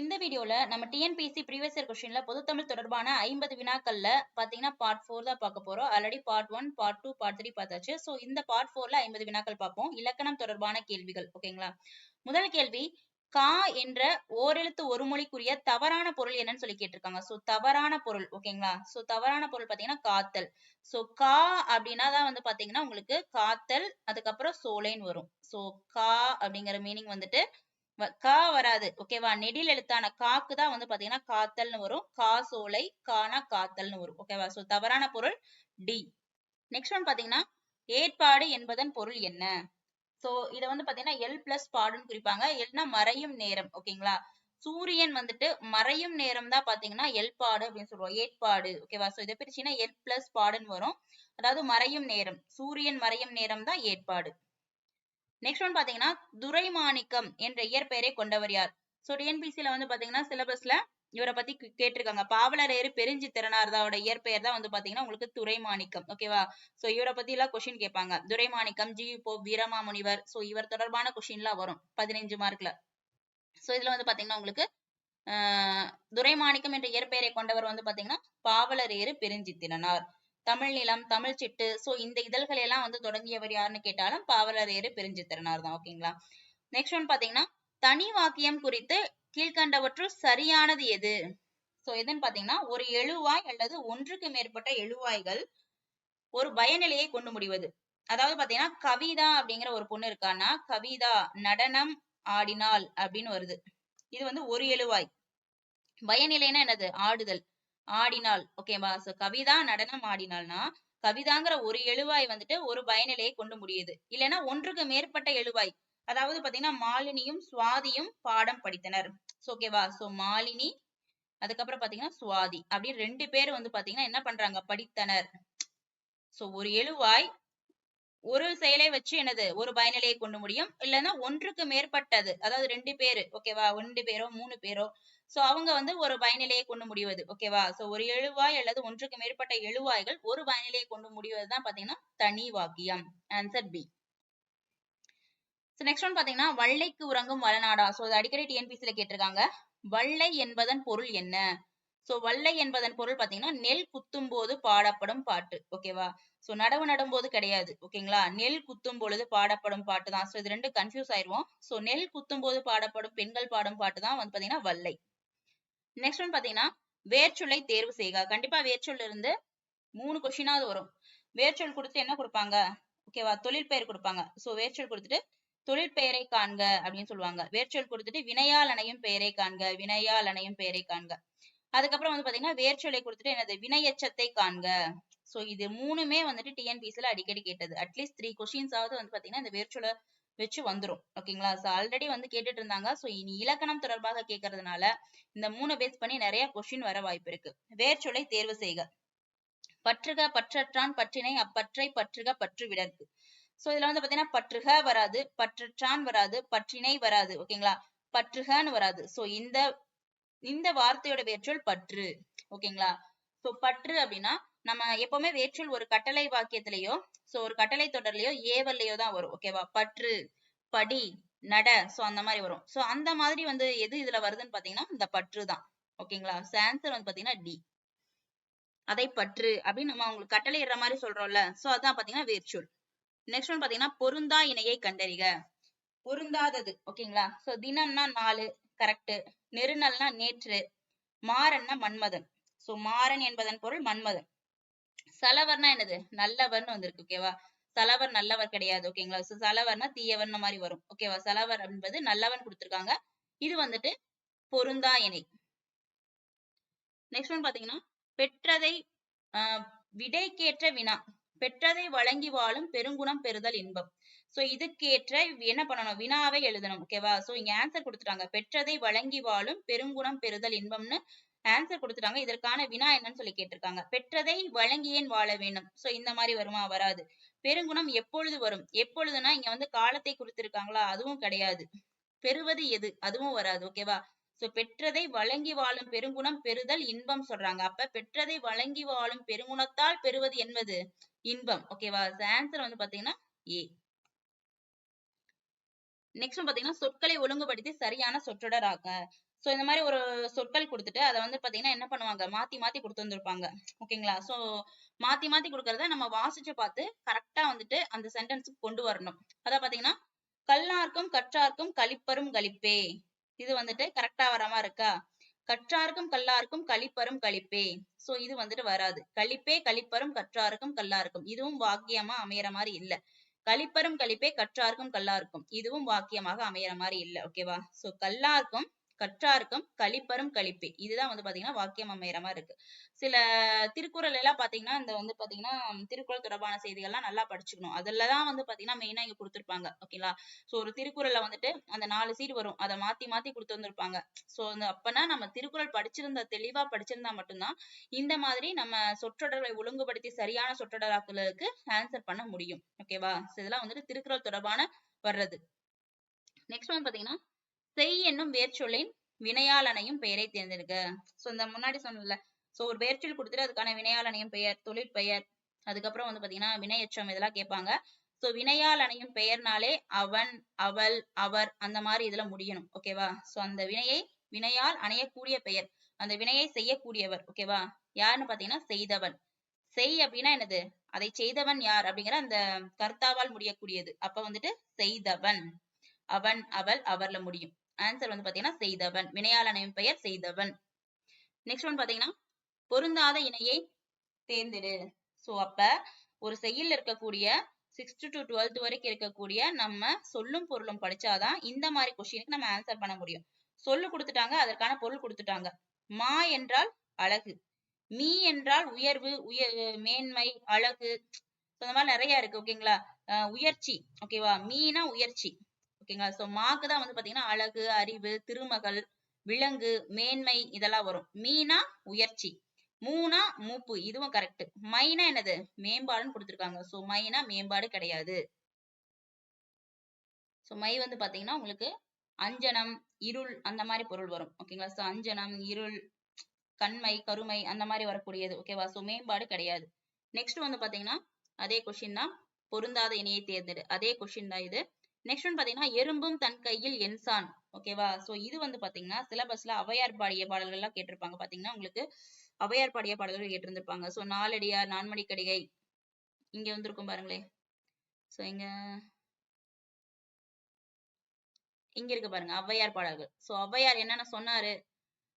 இந்த வீடியோல நம்ம டிஎன்பிசி ப்ரீவியஸ் இயர் கொஸ்டின்ல பொதுத்தமிழ் தொடர்பான ஐம்பது வினாக்கள்ல பாத்தீங்கன்னா பார்ட் ஃபோர் தான் பார்க்க போறோம். Already part one part two part three பார்த்தாச்சு. ஸோ இந்த பார்ட் ஃபோர்ல ஐம்பது வினாக்கள் பார்ப்போம். இலக்கணம் தொடர்பான கேள்விகள் ஓகேங்களா முதல் கேள்வி கா என்ற ஓரெழுத்து ஒரு மொழிக்குரிய தவறான பொருள் என்னன்னு சொல்லி கேட்டிருக்காங்க. சோ தவறான பொருள் ஓகேங்களா சோ தவறான பொருள் பாத்தீங்கன்னா காத்தல். சோ கா அப்படின்னா தான் வந்து பாத்தீங்கன்னா உங்களுக்கு காத்தல் அதுக்கப்புறம் சோலைன்னு வரும். சோ கா அப்படிங்கிற மீனிங் வந்துட்டு கா வராது. ஓகேவா நெடில் எழுத்தான காக்கு தான் வந்து பாத்தீங்கன்னா காத்தல்னு வரும். கா சோலை கானா காத்தல்னு வரும். ஓகேவா சோ தவறான பொருள் டி. நெக்ஸ்ட் ஒன் பாத்தீங்கன்னா ஏற்பாடு என்பதன் பொருள் என்ன? சோ இத வந்து பாத்தீங்கன்னா எல் பிளஸ் பாடுன்னு குறிப்பாங்க. எல்னா மறையும் நேரம். ஓகேங்களா சூரியன் வந்துட்டு மறையும் நேரம் தான் பாத்தீங்கன்னா எல்பாடு அப்படின்னு சொல்லுவோம். ஏற்பாடு. ஓகேவா சோ இதை பிரிச்சுன்னா எல் பிளஸ் பாடுன்னு வரும். அதாவது மறையும் நேரம். சூரியன் மறையும் நேரம் தான் ஏற்பாடு. நெக்ஸ்ட் ஒன் பாத்தீங்கன்னா துரைமாணிக்கம் என்ற இயற்பெயரை கொண்டவர் யார்? ஸோ டிஎன்பிசியில வந்து பாத்தீங்கன்னா சிலபஸ்ல இவரை பத்தி கேட்டிருக்காங்க. பாவலரேறு பெருஞ்சி திறனார்தாவோட இயற்பெயர் தான் வந்து பாத்தீங்கன்னா உங்களுக்கு துரைமாணிக்கம். ஓகேவா சோ இவரை பத்தி எல்லாம் கொஸ்டின் கேட்பாங்க. துரைமாணிக்கம் ஜி போ வீரமாமுனிவர். சோ இவர் தொடர்பான கொஸ்டின்லாம் வரும். பதினைஞ்சு மார்க்ல சோ இதுல வந்து பாத்தீங்கன்னா உங்களுக்கு ஆஹ் துரைமாணிக்கம் என்ற இயற்பெயரை கொண்டவர் வந்து பாத்தீங்கன்னா பாவலரேறு பெருஞ்சித்திரனார். தமிழ் நிலம் தமிழ் சிட்டு சோ இந்த இதழ்களை எல்லாம் வந்து தொடங்கியவர் யாருன்னு கேட்டாலும் பாவலரேறு பெருஞ்சித்திரனார் தான். ஓகேங்களா நெக்ஸ்ட் ஒன் பாத்தீங்கன்னா தனி வாக்கியம் குறித்து கீழ்கண்டவற்றுள் சரியானது எது? சோ எதுன்னு பாத்தீங்கன்னா ஒரு எழுவாய் அல்லது ஒன்றுக்கு மேற்பட்ட எழுவாய்கள் ஒரு பயநிலையை கொண்டு முடிவது. அதாவது பாத்தீங்கன்னா கவிதா அப்படிங்கிற ஒரு பொண்ணு இருக்கான்னா கவிதா நடனம் ஆடினாள் அப்படின்னு வருது. இது வந்து ஒரு எழுவாய். பயநிலைன்னா என்னது? ஆடுதல். ஆடினாள். ஓகேவா சோ கவிதா நடனம் ஆடினாள்னா கவிதாங்கிற ஒரு எழுவாய் வந்துட்டு ஒரு பயனிலையை கொண்டு முடியுது. இல்லைன்னா ஒன்றுக்கு மேற்பட்ட எழுவாய். அதாவது பாத்தீங்கன்னா மாலினியும் சுவாதியும் பாடம் படித்தனர். ஓகேவா சோ மாலினி அதுக்கப்புறம் பாத்தீங்கன்னா சுவாதி. அப்படின்னு ரெண்டு பேர் வந்து பாத்தீங்கன்னா என்ன பண்றாங்க? படித்தனர். சோ ஒரு எழுவாய் ஒரு செயலை வச்சு என்னது? ஒரு பயனிலையை கொண்டு முடியும். இல்லைன்னா ஒன்றுக்கு மேற்பட்டது. அதாவது ரெண்டு பேரு. ஓகேவா ரெண்டு பேரோ? மூணு பேரோ? சோ அவங்க வந்து ஒரு பயனிலையை கொண்டு முடிவது ஓகேவா சோ ஒரு எழுவாய் அல்லது ஒன்றுக்கு மேற்பட்ட எழுவாய்கள் ஒரு பயனிலையை கொண்டு முடிவது தான் பாத்தீங்கன்னா தனி வாக்கியம். ஆன்சர் பி நெக்ஸ்ட் ஒன் பாத்தீங்கன்னா வள்ளைக்கு உறங்கும் வளநாடா. சோ இது அடிக்கடி டிஎன்பிசில கேட்டிருக்காங்க. வள்ளை என்பதன் பொருள் என்ன? சோ வள்ளை என்பதன் பொருள் பாத்தீங்கன்னா நெல் குத்தும் போது பாடப்படும் பாட்டு ஓகேவா சோ நடவு நடும்போது கிடையாது ஓகேங்களா நெல் குத்தும் பொழுது பாடப்படும் பாட்டு தான். சோ இது ரெண்டு கன்ஃபியூஸ் ஆயிருவோம். சோ நெல் குத்தும் போது பாடப்படும் பெண்கள் பாடும் பாட்டு தான் வந்து பாத்தீங்கன்னா வள்ளை. நெக்ஸ்ட் ஒன் பாத்தீங்கன்னா வேர்ச்சொல்லை தேர்வு செய்க. கண்டிப்பா வேர்ச்சொல் இருந்து மூணு கொஸ்டினாவது வரும். வேர்ச்சொல் கொடுத்து என்ன கொடுப்பாங்க? ஓகேவா தொழில் பெயர் கொடுப்பாங்க. சோ வேர்ச்சொல் கொடுத்துட்டு தொழில் பெயரை காண்க அப்படின்னு சொல்லுவாங்க. வேர்ச்சொல் கொடுத்துட்டு வினையால் அணையும் பெயரை காண்க. வினையால் அணையும் பெயரை காண்க. அதுக்கப்புறம் வந்து பாத்தீங்கன்னா வேர்ச்சொலை கொடுத்துட்டு என்னது? வினையச்சத்தை காண்க. சோ இது மூணுமே வந்துட்டு டிஎன்பிசில அடிக்கடி கேட்டது. அட்லீஸ்ட் த்ரீ கொஸ்டின்ஸ் ஆவது வந்து பாத்தீங்கன்னா இந்த வேர்ச்சொலை வச்சு வந்துரும். ஓகேங்களா ஸோ ஆல்ரெடி வந்து கேட்டுட்டு இருந்தாங்க ஸோ இனி இலக்கணம் தொடர்பாக கேட்கறதுனால இந்த மூணு பேஸ் பண்ணி நிறைய கொஸ்டின் வர வாய்ப்பு இருக்கு. வேர்ச்சொல்லை தேர்வு செய்க. பற்றுக பற்றற்றான் பற்றினை அப்பற்றை பற்றுக பற்று விடற்கு. சோ இதுல வந்து பாத்தீங்கன்னா பற்றுக வராது பற்றற்றான் வராது பற்றினை வராது ஓகேங்களா பற்றுகன்னு வராது. சோ இந்த இந்த வார்த்தையோட வேர்ச்சொல் பற்று ஓகேங்களா சோ பற்று அப்படின்னா நம்ம எப்பவுமே வேற்றுள் ஒரு கட்டளை வாக்கியத்திலேயோ சோ ஒரு கட்டளை தொடர்லயோ ஏவல்லையோ தான் வரும் ஓகேவா பற்று படி நட சோ அந்த மாதிரி வரும். சோ அந்த மாதிரி வந்து எது இதுல வருதுன்னு பாத்தீங்கன்னா இந்த பற்று தான் ஓகேங்களா சோ ஆன்சர் வந்து பாத்தீங்கன்னா டி. அதை பற்று அப்படின்னு நம்ம உங்களுக்கு கட்டளை இடுற மாதிரி சொல்றோம்ல சோ அதான் பாத்தீங்கன்னா வேர்ச்சுவல் நெக்ஸ்ட் ஒன் பாத்தீங்கன்னா பொருந்தா இணையை கண்டறிக. பொருந்தாதது ஓகேங்களா சோ தினம்னா நாலு கரெக்ட் நெருநல்னா நேற்று. மாறன்னா மன்மதன். சோ மாறன் என்பதன் பொருள் மன்மதன். சலவர்னா என்னது? நல்லவர்னு வந்திருக்கு ஓகேவா சலவர் நல்லவர் கிடையாது ஓகேங்களா சோ சலவர்னா தீயவர்ன மாதிரி வரும் ஓகேவா சலவர் என்பது நல்லவன் கொடுத்திருக்காங்க. இது வந்துட்டு பொருந்தா இணை. நெக்ஸ்ட் ஒன் பாத்தீங்கன்னா பெற்றதை ஆஹ் விடைக்கேற்ற வினா. பெற்றதை வழங்கி வாழும் பெருங்குணம் பெறுதல் இன்பம். சோ இதுக்கேற்ற என்ன பண்ணணும்? வினாவை எழுதணும் ஓகேவா சோ இங்க ஆன்சர் கொடுத்துட்டாங்க. பெற்றதை வழங்கி வாழும் பெருங்குணம் பெறுதல் இன்பம்னு ஆன்சர் கொடுத்துட்டாங்க. இதற்கான வினா என்னன்னு சொல்லி கேட்டிருக்காங்க. பெற்றதை வழங்கியேன் வாழ வேண்டும். சோ இந்த மாதிரி வருமா? வராது. பெருங்குணம் எப்பொழுது வரும்? எப்பொழுதுனா இங்க வந்து காலத்தை கொடுத்திருக்காங்களா அதுவும் கிடையாது. பெறுவது எது? அதுவும் வராது. ஓகேவா சோ பெற்றதை வழங்கி வாழும் பெருங்குணம் பெறுதல் இன்பம் சொல்றாங்க. அப்ப பெற்றதை வழங்கி வாழும் பெருங்குணத்தால் பெறுவது என்பது இன்பம். ஓகேவா ஆன்சர் வந்து பாத்தீங்கன்னா ஏ நெக்ஸ்ட் பாத்தீங்கன்னா சொற்களை ஒழுங்குபடுத்தி சரியான சொற்றொடர் ஆக சோ இந்த மாதிரி ஒரு சொற்கள் கொடுத்துட்டு அதை வந்து பாத்தீங்கன்னா என்ன பண்ணுவாங்க? மாத்தி மாத்தி கொடுத்து வந்திருப்பாங்க. ஓகேங்களா? சோ மாத்தி மாத்தி கொடுக்கறத நம்ம வாசிச்சு பார்த்து கரெக்டா வந்துட்டு அந்த சென்டென்ஸுக்கு கொண்டு வரணும். அதான் பாத்தீங்கன்னா கல்லார்க்கும் கற்றார்க்கும் கழிப்பரும் கழிப்பே. இது வந்துட்டு கரெக்டா வரமா இருக்கா? கற்றார்க்கும் கல்லார்க்கும் கழிப்பரும் கழிப்பே. சோ இது வந்துட்டு வராது. கழிப்பே கழிப்பரும் கற்றார்க்கும் கல்லார்க்கும். இதுவும் வாக்கியமா அமையற மாதிரி இல்ல. கழிப்பரும் கழிப்பே கற்றார்க்கும் கல்லார்க்கும். இதுவும் வாக்கியமாக அமையற மாதிரி இல்ல. ஓகேவா? சோ கல்லார்க்கும் கற்றார்க்கும் கழிப்பரும் கழிப்பே. இதுதான் வந்து பாத்தீங்கன்னா வாக்கியம் அமையற மாதிரி இருக்கு. சில திருக்குறள் எல்லாம் பாத்தீங்கன்னா இந்த வந்து பாத்தீங்கன்னா திருக்குறள் தொடர்பான செய்திகள்லாம் நல்லா படிச்சுக்கணும். அதுலதான் வந்து பாத்தீங்கன்னா மெயினா இங்க கொடுத்துருப்பாங்க. ஓகேங்களா சோ ஒரு திருக்குறள்ல வந்துட்டு அந்த நாலு சீடு வரும். அதை மாத்தி மாத்தி கொடுத்து வந்திருப்பாங்க. சோ அந்த அப்பனா நம்ம திருக்குறள் படிச்சிருந்தா தெளிவா படிச்சிருந்தா மட்டும்தான் இந்த மாதிரி நம்ம சொற்றொடர்களை ஒழுங்குபடுத்தி சரியான சொற்றொடராக்களுக்கு ஆன்சர் பண்ண முடியும். ஓகேவா இதெல்லாம் வந்துட்டு திருக்குறள் தொடர்பான வர்றது. நெக்ஸ்ட் வந்து பாத்தீங்கன்னா செய் என்னும் வேர்ச்சொல்லின் வினையாளனையும் பெயரை தேர்ந்தெடுக்க. சோ இந்த முன்னாடி சொன்னல சோ ஒரு வேர்ச்சொல் கொடுத்துட்டு அதுக்கான வினையால் அணையும் பெயர் தொழிற்பெயர் அதுக்கப்புறம் வந்து பாத்தீங்கன்னா வினையச்சம் இதெல்லாம் கேட்பாங்க. சோ வினையால் அணையும் பெயர்னாலே அவன் அவள் அவர் அந்த மாதிரி இதுல முடியணும். ஓகேவா சோ அந்த வினையை வினையால் அணையக்கூடிய பெயர் அந்த வினையை செய்யக்கூடியவர். ஓகேவா யாருன்னு பாத்தீங்கன்னா செய்தவன். செய் அப்படின்னா என்னது? அதை செய்தவன் யார்? அப்படிங்கிற அந்த கர்த்தாவால் முடியக்கூடியது. அப்ப வந்துட்டு செய்தவன். அவன் அவள் அவர்ல முடியும். ஆன்சர் வந்து பாத்தீங்கன்னா செய்தவன். வினையாளனின் பெயர் செய்தவன். நெக்ஸ்ட் ஒன் பாத்தீங்கன்னா பொருந்தாத இணையை தேர்ந்தெடு. சோ அப்ப ஒரு செய்யுள் இருக்கக்கூடிய சிக்ஸ்த் டு டுவெல்த் வரைக்கும் இருக்கக்கூடிய நம்ம சொல்லும் பொருளும் படிச்சாதான் இந்த மாதிரி கொஸ்டினுக்கு நம்ம ஆன்சர் பண்ண முடியும். சொல்லு கொடுத்துட்டாங்க அதற்கான பொருள் கொடுத்துட்டாங்க. மா என்றால் அழகு. மீ என்றால் உயர்வு உயர் மேன்மை அழகு. So இந்த மாதிரி நிறைய இருக்கு ஓகேங்களா உயர்ச்சி. ஓகேவா மீனா உயர்ச்சி. ஓகேங்களா சோ மாக்கு தான் வந்து பாத்தீங்கன்னா அழகு அறிவு திருமகள் விலங்கு மேன்மை இதெல்லாம் வரும். மீனா உயர்ச்சி. மூணா மூப்பு. இதுவும் கரெக்ட் மைனா என்னது? மேம்பாடுன்னு கொடுத்துருக்காங்க. சோ மைனா மேம்பாடு கிடையாது. சோ மை வந்து பாத்தீங்கன்னா உங்களுக்கு அஞ்சனம் இருள் அந்த மாதிரி பொருள் வரும். ஓகேங்களா? சோ அஞ்சனம் இருள் கண்மை கருமை அந்த மாதிரி வரக்கூடியது. ஓகேவா? சோ மேம்பாடு கிடையாது. நெக்ஸ்ட் வந்து பாத்தீங்கன்னா அதே கொஸ்டின் தான் பொருந்தாத இணையை தேர்ந்தெடு. அதே கொஸ்டின் தான் இது. நெக்ஸ்ட் ஒன் பாத்தீங்கன்னா எறும்பும் தன் கையில் என்சான். ஓகேவா சோ இது வந்து பாத்தீங்கன்னா சிலபஸ்ல அவையார் பாடிய பாடல்கள் எல்லாம் கேட்டிருப்பாங்க. பாத்தீங்கன்னா உங்களுக்கு அவையார் பாடிய பாடல்கள் கேட்டிருந்திருப்பாங்க. சோ நாலடியார் நான்மணி கடிகை இங்க வந்திருக்கும் பாருங்களேன். சோ இங்க இங்க இருக்கு பாருங்க ஔவையார் பாடல்கள். சோ ஔவையார் என்னென்ன சொன்னாரு.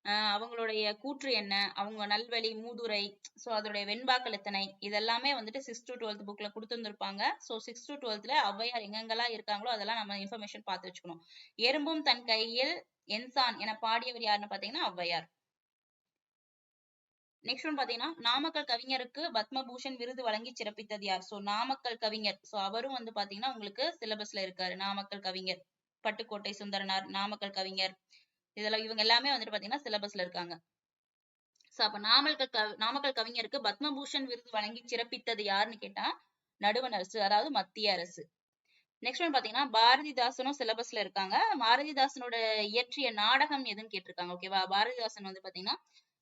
ஆஹ் அவங்களுடைய கூற்று என்ன? அவங்க நல்வழி மூதுரை சோ அதோடைய வெண்பாக்கள் எத்தனை? இதெல்லாமே வந்துட்டு சிக்ஸ் டு டுவெல்த் புக்ல கொடுத்துருந்துருப்பாங்க. சோ சிக்ஸ் டு டுவெல்த்ல ஔவையார் எங்கெங்கெல்லாம் இருக்காங்களோ அதெல்லாம் நம்ம இன்ஃபர்மேஷன் பார்த்து வச்சுக்கணும். எறும்பும் தன் கையில் என்சான் என பாடியவர் யாருன்னு பாத்தீங்கன்னா ஔவையார். நெக்ஸ்ட் ஒன் பாத்தீங்கன்னா நாமக்கல் கவிஞருக்கு பத்மபூஷன் விருது வழங்கி சிறப்பித்தது யார்? சோ நாமக்கல் கவிஞர். சோ அவரும் வந்து பாத்தீங்கன்னா உங்களுக்கு சிலபஸ்ல இருக்காரு. நாமக்கல் கவிஞர். பட்டுக்கோட்டை சுந்தரனார் நாமக்கல் கவிஞர். இதெல்லாம் இவங்க எல்லாமே வந்துட்டு பாத்தீங்கன்னா சிலபஸ்ல இருக்காங்க. சோ அப்ப நாமக்கல் கவி நாமக்கல் கவிஞருக்கு பத்மபூஷன் விருது வழங்கி சிறப்பித்தது யாருன்னு கேட்டா நடுவண் அரசு அதாவது மத்திய அரசு. நெக்ஸ்ட் ஒன் பாத்தீங்கன்னா பாரதிதாசனும் சிலபஸ்ல இருக்காங்க. பாரதிதாசனோட இயற்றிய நாடகம் எதுன்னு கேட்டிருக்காங்க ஓகேவா பாரதிதாசன் வந்து பாத்தீங்கன்னா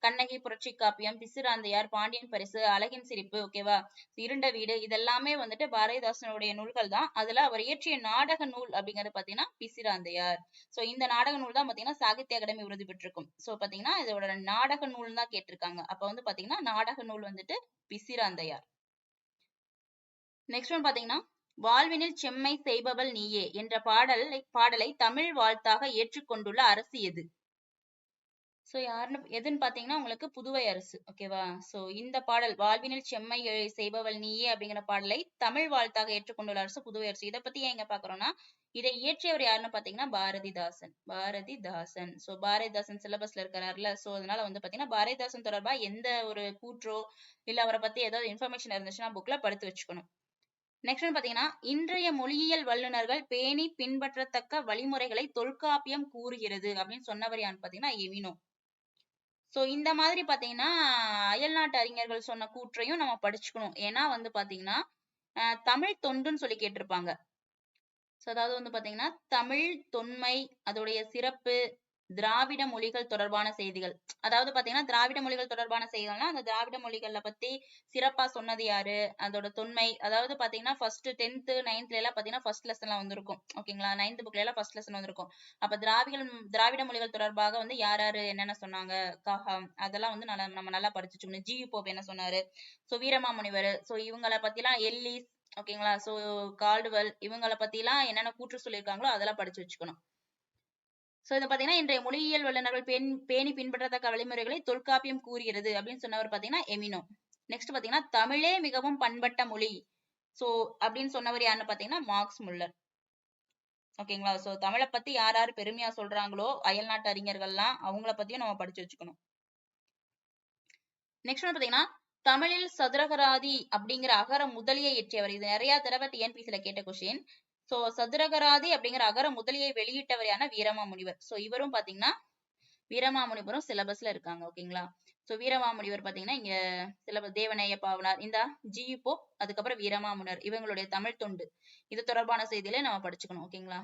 கண்ணகி புரட்சி காப்பியம் பிசிராந்தையார் பாண்டியன் பரிசு அழகின் சிரிப்பு ஓகேவா? இருண்ட வீடு இதெல்லாமே வந்துட்டு பாரதிதாசனுடைய நூல்கள் தான். அதுல அவர் இயற்றிய நாடக நூல் அப்படிங்கறது பாத்தீங்கன்னா பிசிராந்தையார். சோ இந்த நாடக நூல் தான் பாத்தீங்கன்னா சாகித்ய அகாடமி விருது பெற்றிருக்கும். சோ பாத்தீங்கன்னா இதோட நாடக நூல் தான் கேட்டிருக்காங்க. அப்ப வந்து பாத்தீங்கன்னா நாடக நூல் வந்துட்டு பிசிராந்தையார். நெக்ஸ்ட் ஒன் பாத்தீங்கன்னா வாழ்வினில் செம்மை செய்பவள் நீயே என்ற பாடலை பாடலை தமிழ் வாழ்த்தாக ஏற்றுக்கொண்டுள்ள அரசு எது? ஸோ யாருன்னு எதுன்னு பாத்தீங்கன்னா உங்களுக்கு புதுவை அரசு ஓகேவா ஸோ இந்த பாடல் வாழ்வினில் செம்மை எ- செய்பவள் நீயே அப்படிங்கிற பாடலை தமிழ் வாழ்த்தாக ஏற்றுக்கொண்டுள்ள அரசு புதுவை அரசு. இதை பத்தி ஏன் இங்க பாக்குறோம்னா இதை இயற்றியவர் யாருன்னு பாத்தீங்கன்னா பாரதிதாசன். பாரதிதாசன். ஸோ பாரதிதாசன் சிலபஸ்ல இருக்கிறாருல. சோ அதனால வந்து பாத்தீங்கன்னா பாரதிதாசன் தொடர்பா எந்த ஒரு கூற்றோ இல்ல அவரை பத்தி ஏதாவது இன்ஃபர்மேஷன் இருந்துச்சுன்னா புக்ல படுத்து வச்சுக்கணும். நெக்ஸ்ட் பாத்தீங்கன்னா இன்றைய மொழியியல் வல்லுநர்கள் பேணி பின்பற்றத்தக்க வழிமுறைகளை தொல்காப்பியம் கூறுகிறது அப்படின்னு சொன்னவர் யாருன்னு பாத்தீங்கன்னா எவினோ. சோ இந்த மாதிரி பாத்தீங்கன்னா அயல்நாட்டு அறிஞர்கள் சொன்ன கூற்றையும் நம்ம படிச்சுக்கணும். ஏன்னா வந்து பாத்தீங்கன்னா தமிழ் தொண்டுன்னு சொல்லி கேட்டிருப்பாங்க. சோ அதாவது வந்து பாத்தீங்கன்னா தமிழ் தொன்மை அதோடைய சிறப்பு திராவிட மொழிகள் தொடர்பான செய்திகள். அதாவது பாத்தீங்கன்னா திராவிட மொழிகள் தொடர்பான செய்திகள்னா அந்த திராவிட மொழிகளை பத்தி சிறப்பா சொன்னது யாரு? அதோட தொன்மை. அதாவது பாத்தீங்கன்னா ஃபர்ஸ்ட் டென்த் நைன்த்ல எல்லாம் பாத்தீங்கன்னா ஃபர்ஸ்ட் லெசன்ல வந்திருக்கும். ஓகேங்களா நைன்த் புக்ல எல்லாம் ஃபர்ஸ்ட் லெசன் வந்திருக்கும். அப்ப திராவிட திராவிட மொழிகள் தொடர்பாக வந்து யார் யாரு என்னென்ன சொன்னாங்க? காகம் அதெல்லாம் வந்து நல்லா நம்ம நல்லா படிச்சு ஜி போப் என்ன சொன்னாரு? சோ வீரமாமுனிவர். சோ இவங்கள பத்திலாம் எல்லிஸ் ஓகேங்களா சோ கால்டுவெல் இவங்கள பத்திலாம் என்னென்ன கூற்று சொல்லியிருக்காங்களோ அதெல்லாம் படிச்சு வச்சுக்கணும். சோ இதை பாத்தீங்கன்னா இன்றைய மொழியியல் வல்லுநர்கள் பேண் பேணி பின்பற்றத்தக்க வழிமுறைகளை தொல்காப்பியம் கூறுகிறது அப்படின்னு சொன்னவர் பாத்தீங்கன்னா எமினோ. நெக்ஸ்ட் பாத்தீங்கன்னா தமிழே மிகவும் பண்பட்ட மொழி. சோ அப்படின்னு சொன்னவர் யாருன்னு பாத்தீங்கன்னா மார்க்ஸ் முல்லர். ஓகேங்களா சோ தமிழை பத்தி யார் யார் பெருமையா சொல்றாங்களோ அயல்நாட்டு அறிஞர்கள்லாம் அவங்கள பத்தியும் நம்ம படிச்சு வச்சுக்கணும். நெக்ஸ்ட் வந்து பாத்தீங்கன்னா தமிழில் சதுரகராதி அப்படிங்கிற அகர முதலியை இயற்றியவர் இது நிறைய தடவை டிஎன்பிசில கேட்ட கொஸ்டின் சோ சதுரகராதி அப்படிங்கிற அகர முதலியை வெளியிட்டவர் யாருன்னா வீரமாமுனிவர். சோ இவரும் பாத்தீங்கன்னா வீரமாமுனிவரும் சிலபஸ்ல இருக்காங்க ஓகேங்களா சோ வீரமாமுனிவர் பாத்தீங்கன்னா இங்க சிலபஸ் தேவநேய பாவனார் இந்த ஜி போப் அதுக்கப்புறம் வீரமாமுனர் இவங்களுடைய தமிழ் தொண்டு. இது தொடர்பான செய்தியில நம்ம படிச்சுக்கணும் ஓகேங்களா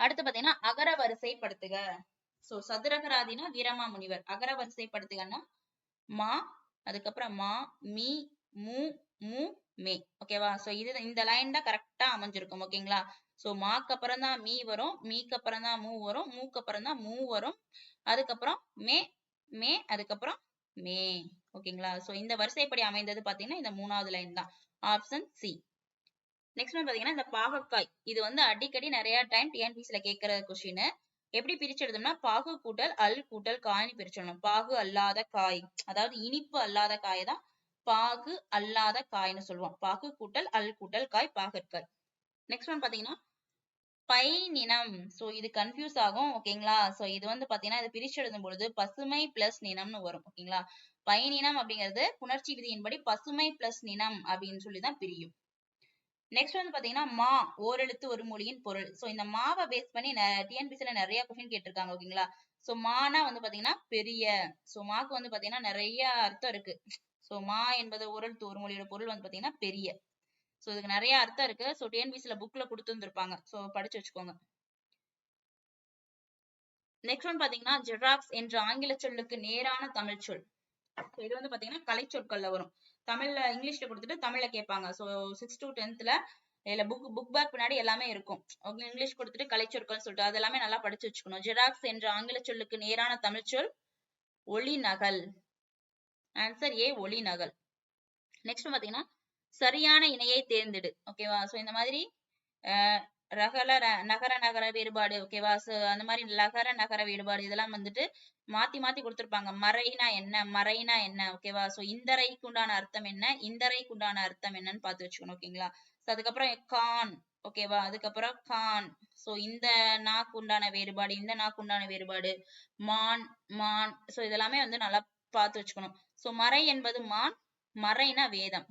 அடுத்து பாத்தீங்கன்னா அகர வரிசைப்படுத்துக. சோ சதுரகராதினா வீரமாமுனிவர். அகர வரிசைப்படுத்துகன்னா மா அதுக்கப்புறம் மா மீ மு மு மே. ஓகேவா சோ இது இந்த லைன் தான் கரெக்டா அமைஞ்சிருக்கும் ஓகேங்களா சோ மாக்கு அப்புறம் தான் மீ வரும் மீக்கு அப்புறம் தான் மூ வரும் மூக்கு அப்புறம் தான் மூ வரும் அதுக்கப்புறம் மே மே அதுக்கப்புறம் மே ஓகேங்களா சோ இந்த வரிசைப்படி அமைந்தது பாத்தீங்கன்னா இந்த மூணாவது லைன் தான். ஆப்ஷன் சி நெக்ஸ்ட் வந்து பாத்தீங்கன்னா இந்த பாகக்காய் இது வந்து அடிக்கடி நிறைய டைம் டிஎன்பிசில கேட்கிற கொஸ்டின் எப்படி பிரிச்சு எடுத்தோம்னா பாகு கூட்டல் அல் கூட்டல் காய்னு பிரிச்சிடணும். பாகு அல்லாத காய் அதாவது இனிப்பு அல்லாத காய் தான் பாகு அல்லாத காய்னு சொல்லுவோம். பாகு கூட்டல் அல் கூட்டல் காய் பாகற்காய் நெக்ஸ்ட் ஒன் பாத்தீங்கன்னா பை நினம் சோ இது கன்ஃபியூஸ் ஆகும் ஓகேங்களா சோ இது வந்து பாத்தீங்கன்னா இது பிரிச்சு எழுதும் பொழுது பசுமை பிளஸ் நினம்னு வரும் ஓகேங்களா பை அப்படிங்கிறது புணர்ச்சி விதியின்படி பசுமை பிளஸ் நினம் அப்படின்னு சொல்லி தான் பிரியும். நெக்ஸ்ட் வந்து பாத்தீங்கன்னா மா ஓரெழுத்து ஒரு மொழியின் பொருள். சோ இந்த மாவை பேஸ் பண்ணி டிஎன்பிசில நிறைய கொஸ்டின் கேட்டிருக்காங்க ஓகேங்களா சோ மானா வந்து பாத்தீங்கன்னா பெரிய. சோ மாக்கு வந்து பாத்தீங்கன்னா நிறைய அர்த்தம் இருக்கு. சோ மா என்பது ஓரெழுத்து ஒரு மொழியோட பொருள் வந்து பாத்தீங்கன்னா பெரிய. சோ இதுக்கு நிறைய அர்த்தம் இருக்கு. சோ டிஎன்பிசில புக்ல கொடுத்துருந்துருப்பாங்க. சோ படிச்சு வச்சுக்கோங்க. நெக்ஸ்ட் ஒன் பாத்தீங்கன்னா ஜெராக்ஸ் என்ற ஆங்கில சொல்லுக்கு நேரான தமிழ் சொல் இது வந்து பாத்தீங்கன்னா கலை சொற்கள்ல வரும். தமிழ்ல இங்கிலீஷ்ல கொடுத்துட்டு தமிழ்ல கேட்பாங்க. சோ சிக்ஸ் டு டென்த்ல இல்ல புக் புக் பேக் பின்னாடி எல்லாமே இருக்கும். இங்கிலீஷ் கொடுத்துட்டு கலைச்சொற்கள்னு சொல்லிட்டு அது எல்லாமே நல்லா படிச்சு வச்சுக்கணும். ஜெராக்ஸ் என்ற ஆங்கில சொல்லுக்கு நேரான தமிழ் சொல் ஒளி நகல் ஆன்சர் ஏ ஒளி நகல் நெக்ஸ்ட் பாத்தீங்கன்னா சரியான இணையை தேர்ந்தெடு. ஓகேவா சோ இந்த மாதிரி ரகல நகர நகர வேறுபாடு ஓகேவா சோ அந்த மாதிரி லகர நகர வேறுபாடு இதெல்லாம் வந்துட்டு மாத்தி மாத்தி கொடுத்திருப்பாங்க. மறைனா என்ன? மறைனா என்ன? ஓகேவா சோ இந்தரைக்கு உண்டான அர்த்தம் என்ன? இந்தரைக்கு உண்டான அர்த்தம் என்னன்னு பார்த்து வச்சுக்கணும் ஓகேங்களா சோ அதுக்கப்புறம் கான் ஓகேவா அதுக்கப்புறம் கான். சோ இந்த நாக்கு உண்டான வேறுபாடு இந்த நாக்கு உண்டான வேறுபாடு மான் மான். சோ இதெல்லாமே வந்து நல்லா பார்த்து வச்சுக்கணும். சோ மறை என்பது மான் மறைனா வேதம்.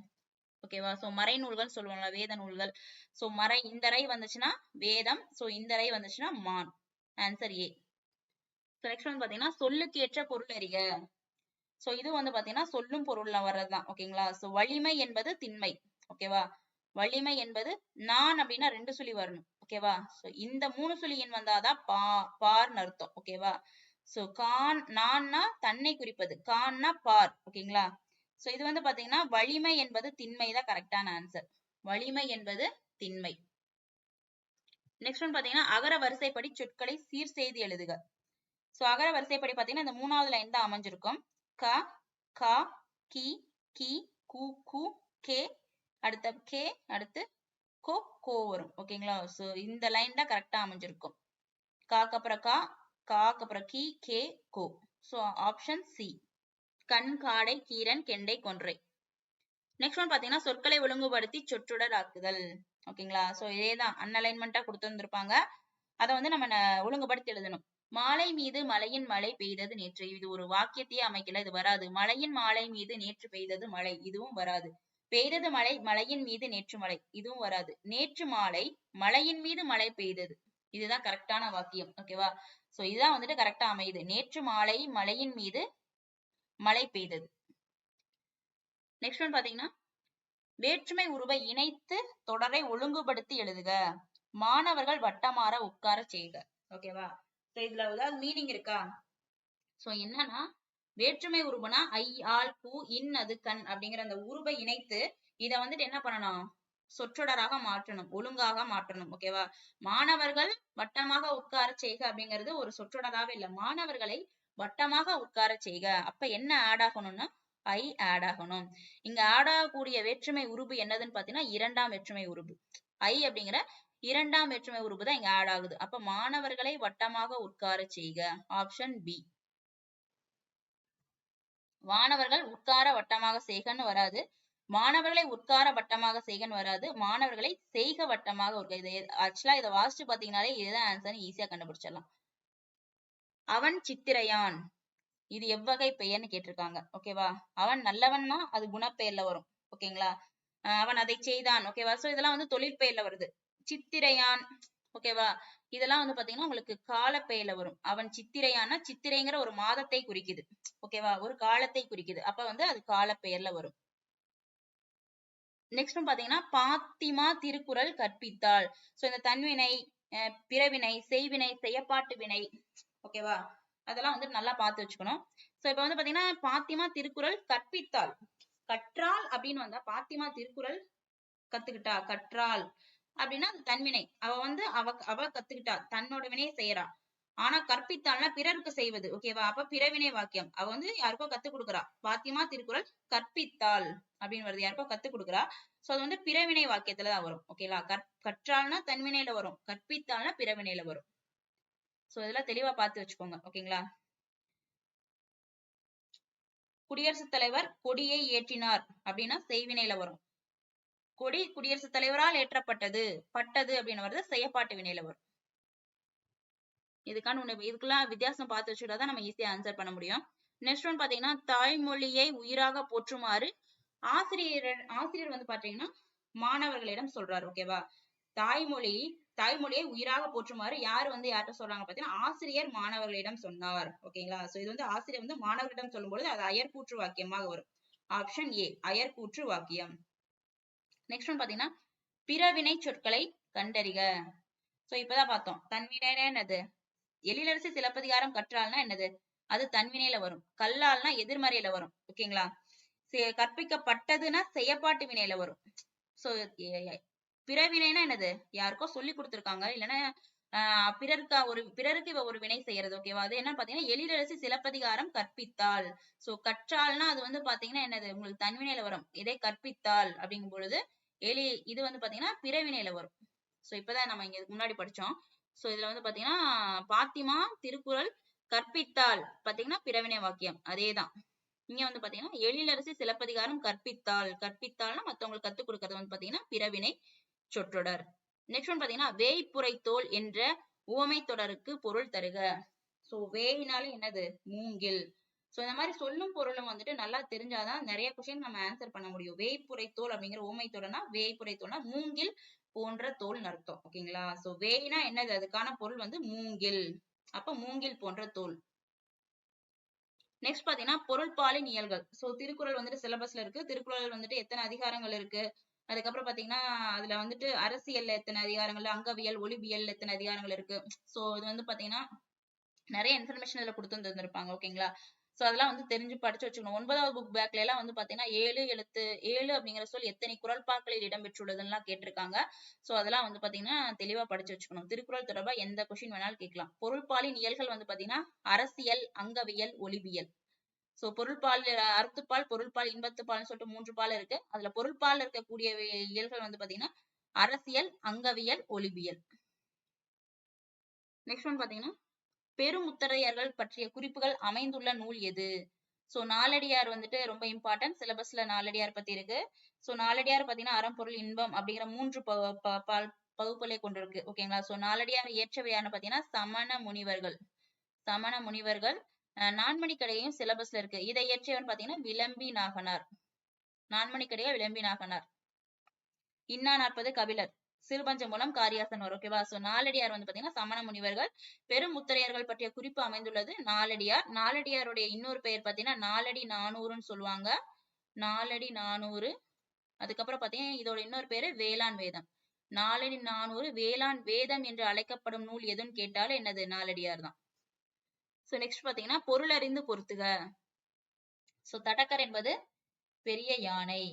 ஓகேவா சோ மறை நூல்கள் சொல்லுவாங்கல்ல வேத நூல்கள். சோ மறை இந்த ரை வந்துச்சுன்னா வேதம். சோ இந்த ரை வந்துச்சுன்னா மான். ஆன்சர் ஏ நெக்ஸ்ட் வந்து பாத்தீங்கன்னா சொல்லுக்கேற்ற பொருள் அறிக. சோ இது வந்து பாத்தீங்கன்னா சொல்லும் பொருள்ல வர்றதுதான். ஓகேங்களா சோ வலிமை என்பது திண்மை. ஓகேவா வலிமை என்பது நான் அப்படின்னா ரெண்டு சுழி வரணும். ஓகேவா சோ இந்த மூணு சுழியின் வந்தாதான் பா பார்னு அர்த்தம். ஓகேவா சோ கான் நான்னா தன்னை குறிப்பது. கான்னா பார். ஓகேங்களா சோ இது வந்து பாத்தீங்கன்னா வலிமை என்பது திண்மை தான் கரெக்டான ஆன்சர் வலிமை என்பது திண்மை. நெக்ஸ்ட் ஒன் பாத்தீங்கன்னா அகர வரிசைப்படி சொற்களை சீர் செய்து எழுதுக. சோ அகர வரிசைப்படி பாத்தீங்கன்னா இந்த மூணாவது லைன் தான் அமைஞ்சிருக்கும். க க கி கி கு கு கே அடுத்த கே அடுத்து கோ கோ வரும். ஓகேங்களா சோ இந்த லைன் தான் கரெக்டா அமைஞ்சிருக்கும். காக்கு அப்புறம் கா காக்கு அப்புறம் கி கே கோ. சோ ஆப்ஷன் சி கண் காடை கீரன் கெண்டை கொன்றை. நெக்ஸ்ட் ஒன் பாத்தீங்கன்னா சொற்களை ஒழுங்குபடுத்தி சொற்றொடர் ஆக்குதல் ஓகேங்களா சோ இதேதான். அன்அலைன்மெண்டா கொடுத்துருந்துருப்பாங்க அதை வந்து நம்ம ஒழுங்குபடுத்தி எழுதணும். மாலை மீது மலையின் மழை பெய்தது நேற்று. இது ஒரு வாக்கியத்தையே அமைக்கல. இது வராது. மலையின் மாலை மீது நேற்று பெய்தது மழை. இதுவும் வராது. பெய்தது மழை மலையின் மீது நேற்று மழை. இதுவும் வராது. நேற்று மாலை மலையின் மீது மழை பெய்தது. இதுதான் கரெக்டான வாக்கியம். ஓகேவா சோ இதுதான் வந்துட்டு கரெக்டா அமையுது. நேற்று மாலை மலையின் மீது மழை பெய்தது. நெக்ஸ்ட் ஒன் பாத்தீங்கன்னா வேற்றுமை உருவை இணைத்து தொடரை ஒழுங்குபடுத்தி எழுதுக. மாணவர்கள் வட்டமாற உட்கார செய்க. ஓகேவா So இதுல ஏதாவது மீனிங் இருக்கா? சோ என்னன்னா வேற்றுமை உருவனா ஐ ஆல் பூ இன் அது கண் அப்படிங்கிற அந்த உருவை இணைத்து இத வந்துட்டு என்ன பண்ணணும்? சொற்றொடராக மாற்றணும் ஒழுங்காக மாற்றணும். ஓகேவா மாணவர்கள் வட்டமாக உட்கார செய்க அப்படிங்கிறது ஒரு சொற்றொடராவே இல்ல. மாணவர்களை வட்டமாக உட்கார செய்க. அப்ப என்ன ஆட் ஆகணும்னா ஐ ஆட் ஆகணும். இங்க ஆட் ஆகக்கூடிய வேற்றுமை உருபு என்னதுன்னு பாத்தீங்கன்னா இரண்டாம் வேற்றுமை உருபு ஐ அப்படிங்கிற இரண்டாம் வேற்றுமை உருபு தான் இங்க ஆட் ஆகுது. அப்ப மாணவர்களை வட்டமாக உட்கார செய்க. ஆப்ஷன் பி மாணவர்கள் உட்கார வட்டமாக செய்கன்னு வராது. மாணவர்களை உட்கார வட்டமாக செய்கன்னு வராது. மாணவர்களை செய்க வட்டமாக உட்கார் இது ஆக்சுவலா இதை வாசிச்சு பாத்தீங்கன்னாலே இதுதான் ஆன்சர் ஈஸியா கண்டுபிடிச்சிடலாம். அவன் சித்திரையான். இது எவ்வகை பெயர்னு கேட்டிருக்காங்க. ஓகேவா அவன் நல்லவன்னா அது குணப்பெயர்ல வரும். ஓகேங்களா அவன் அதை செய்தான். ஓகேவா சோ இதெல்லாம் வந்து தொழிற்பெயர்ல வருது. சித்திரையான். ஓகேவா இதெல்லாம் வந்து பாத்தீங்கன்னா உங்களுக்கு காலப்பெயர்ல வரும். அவன் சித்திரையானா சித்திரைங்கிற ஒரு மாதத்தை குறிக்குது. ஓகேவா ஒரு காலத்தை குறிக்குது. அப்ப வந்து அது காலப்பெயர்ல வரும். நெக்ஸ்ட் பாத்தீங்கன்னா பாத்திமா திருக்குறள் கற்பித்தாள். சோ இந்த தன்வினை அஹ் பிறவினை செய்வினை செய்யப்பாட்டு வினை ஓகேவா அதெல்லாம் வந்து நல்லா பார்த்து வச்சுக்கணும். சோ இப்போ வந்து பாத்தீங்கன்னா பாத்திமா திருக்குறள் கற்பித்தாள் கற்றாள் அப்படின்னு வந்தா பாத்திமா திருக்குறள் கத்துக்கிட்டா? கற்றாள் அப்படின்னா தன்வினை. அவ வந்து அவ அவ கத்துக்கிட்டா. தன்னோட வினையை செய்யறா. ஆனா கற்பித்தாள்னா பிறருக்கு செய்வது. ஓகேவா அப்ப பிறவினை வாக்கியம். அவ வந்து யாருக்கோ கத்து கொடுக்குறா. பாத்திமா திருக்குறள் கற்பித்தாள் அப்படின்னு வருது. யாருக்கோ கத்து கொடுக்குறா. சோ அது வந்து பிறவினை வாக்கியத்துலதான் வரும். ஓகேங்களா கற் கற்றாள்னா தன்வினையில வரும். கற்பித்தாள்னா பிறவினையில வரும். சோ இதெல்லாம் தெளிவா பார்த்து வச்சுக்கோங்க. ஓகேங்களா? குடியரசுத் தலைவர் கொடியை ஏற்றினார் அப்படின்னா செய்வினையில வரும். கொடி குடியரசுத் தலைவரால் ஏற்றப்பட்டது பட்டது அப்படின்னு வருது செய்யப்பாட்டு வினையில வரும். இதுக்கான ஒண்ணு இதுக்கெல்லாம் வித்தியாசம் பார்த்து வச்சுட்டா நம்ம ஈஸியா ஆன்சர் பண்ண முடியும். நெக்ஸ்ட் ஒன் பாத்தீங்கன்னா தாய்மொழியை உயிராக போற்றுமாறு ஆசிரியர் ஆசிரியர் வந்து பாத்தீங்கன்னா மாணவர்களிடம் சொல்றாரு ஓகேவா தாய்மொழி தமிழ்மொழியை உயிராக போற்றுமாறு யார் வந்து யார்கிட்ட சொல்றாங்க பாத்தீங்கன்னா ஆசிரியர் மாணவர்களிடம் சொன்னார். ஓகேங்களா சோ இது வந்து ஆசிரியர் வந்து மாணவர்களிடம் சொல்லும் பொழுது அது அயற்கூற்று வாக்கியமாக வரும். ஆப்ஷன் ஏ அயற்கூற்று வாக்கியம். நெக்ஸ்ட் ஒன் பாத்தீங்கன்னா பிறவினை சொற்களை கண்டறிக. சோ இப்பதான் பார்த்தோம். தன்வினைனா என்னது? எழிலரசி சிலப்பதிகாரம் கற்றால்னா என்னது? அது தன்வினையில வரும். கல்லால்னா எதிர்மறையில வரும். ஓகேங்களா கற்பிக்கப்பட்டதுன்னா செய்யப்பாட்டு வினையில வரும். சோ பிறவினைனா என்னது? யாருக்கோ சொல்லி கொடுத்திருக்காங்க. இல்லைன்னா ஆஹ் பிறருக்கு ஒரு பிறருக்கு இவ ஒரு வினை செய்யறது ஓகேவா அது என்னன்னு பாத்தீங்கன்னா எழிலரசி சிலப்பதிகாரம் கற்பித்தாள். சோ கற்றால்னா அது வந்து பாத்தீங்கன்னா என்னது? உங்களுக்கு தன்வினையில வரும். இதை கற்பித்தாள் அப்படிங்கும் பொழுது எலி இது வந்து பாத்தீங்கன்னா பிறவினையில வரும். சோ இப்பதான் நம்ம இங்க இதுக்கு முன்னாடி படிச்சோம். சோ இதுல வந்து பாத்தீங்கன்னா பாத்திமா திருக்குறள் கற்பித்தாள். பாத்தீங்கன்னா பிறவினை வாக்கியம். அதேதான். இங்க வந்து பாத்தீங்கன்னா எழிலரசி சிலப்பதிகாரம் கற்பித்தாள். கற்பித்தாள்னா மத்தவங்களுக்கு கத்துக் கொடுக்கறது வந்து பாத்தீங்கன்னா பிறவினை சொற்றொடர். நெக்ஸ்ட் ஒன் பாத்தீங்கன்னா வேய்ப்புரை தோல் என்ற உவமை தொடருக்கு பொருள் தருக. சோ வேயினால என்னது? மூங்கில். சோ இந்த மாதிரி சொல்லும் பொருளும் வந்துட்டு நல்லா தெரிஞ்சாதான் நிறைய கொஸ்டின் நம்ம ஆன்சர் பண்ண முடியும். வேய்ப்புரை தோல் அப்படிங்கிற உவமை தொடர்னா வேய்ப்புரை தோல்னா மூங்கில் போன்ற தோல் அர்த்தம். ஓகேங்களா சோ வேய்னா என்னது? அதுக்கான பொருள் வந்து மூங்கில். அப்ப மூங்கில் போன்ற தோல். நெக்ஸ்ட் பாத்தீங்கன்னா பொருள்பாலின் இயல்கள். சோ திருக்குறள் வந்துட்டு சிலபஸ்ல இருக்கு. திருக்குறள் வந்துட்டு எத்தனை அதிகாரங்கள் இருக்கு? அதுக்கப்புறம் பாத்தீங்கன்னா அதுல வந்துட்டு அரசியல்ல எத்தனை அதிகாரங்கள் அங்கவியல் ஒளிவியல் எத்தனை அதிகாரங்கள் இருக்கு? சோ இது வந்து பாத்தீங்கன்னா நிறைய இன்ஃபர்மேஷன் இதுல கொடுத்து தந்திருப்பாங்க ஓகேங்களா சோ அதெல்லாம் வந்து தெரிஞ்சு படிச்சு வச்சுக்கணும். ஒன்பதாவது புக் பேக்ல எல்லாம் வந்து பாத்தீங்கன்னா ஏழு எழுத்து ஏழு அப்படிங்கிற சொல் எத்தனை குரல்பாக்களில் இடம்பெற்றுள்ளதுன்னு எல்லாம் கேட்டிருக்காங்க. சோ அதெல்லாம் வந்து பாத்தீங்கன்னா தெளிவா படிச்சு வச்சுக்கணும். திருக்குறள் தொடர்பா எந்த கொஸ்டின் வேணாலும் கேட்கலாம். பொருள்பாலின் இயல்கள் வந்து பாத்தீங்கன்னா அரசியல் அங்கவியல் ஒளிவியல். சோ பொருள்பால் அறத்துப்பால் பொருள்பால் இன்பத்துப்பால்னு சொல்லிட்டு மூன்று பால் இருக்கு. அதுல பொருள்பால் இருக்கக்கூடிய இயல்கள் வந்து பாத்தீங்கன்னா அரசியல் அங்கவியல் ஒலிபியல் நெக்ஸ்ட் ஒன் பாத்தீங்கன்னா பெருமுத்தரையர்கள் பற்றிய குறிப்புகள் அமைந்துள்ள நூல் எது? சோ நாலடியார் வந்துட்டு ரொம்ப இம்பார்ட்டன்ட் சிலபஸ்ல நாலடியார் பத்தி இருக்கு. சோ நாலடியார் பாத்தீங்கன்னா அறம்பொருள் இன்பம் அப்படிங்கிற மூன்று பால் பகுப்புகளை கொண்டிருக்கு. ஓகேங்களா சோ நாலடியார் இயற்றவையான பாத்தீங்கன்னா சமண முனிவர்கள். சமண முனிவர்கள் அஹ் சிலபஸ்ல இருக்கு. இதை இயற்றியவர் பாத்தீங்கன்னா விளம்பி நாகனார். நான்மணிக்கடிகை விளம்பி நாகனார். இன்னா நாற்பது கபிலர். சிறுபஞ்சம் மூலம் காரியாசன் வரும். ஓகேவா சோ நாலடியார் வந்து பாத்தீங்கன்னா சமண முனிவர்கள். பெரும் முத்திரையர்கள் பற்றிய குறிப்பு அமைந்துள்ளது. நாலடியார். நாலடியாருடைய இன்னொரு பெயர் பாத்தீங்கன்னா நாலடி நானூறுன்னு சொல்லுவாங்க. நாலடி நானூறு. அதுக்கப்புறம் பாத்தீங்கன்னா இதோட இன்னொரு பேரு வேளாண் வேதம். நாலடி நானூறு வேளாண் வேதம் என்று அழைக்கப்படும் நூல் எதுன்னு கேட்டாலும் என்னது? நாலடியார் தான். சோ நெக்ஸ்ட் பாத்தீங்கன்னா பொருள் அறிந்து பொறுத்துக. சோ தடக்கர் என்பது பெரிய யானை.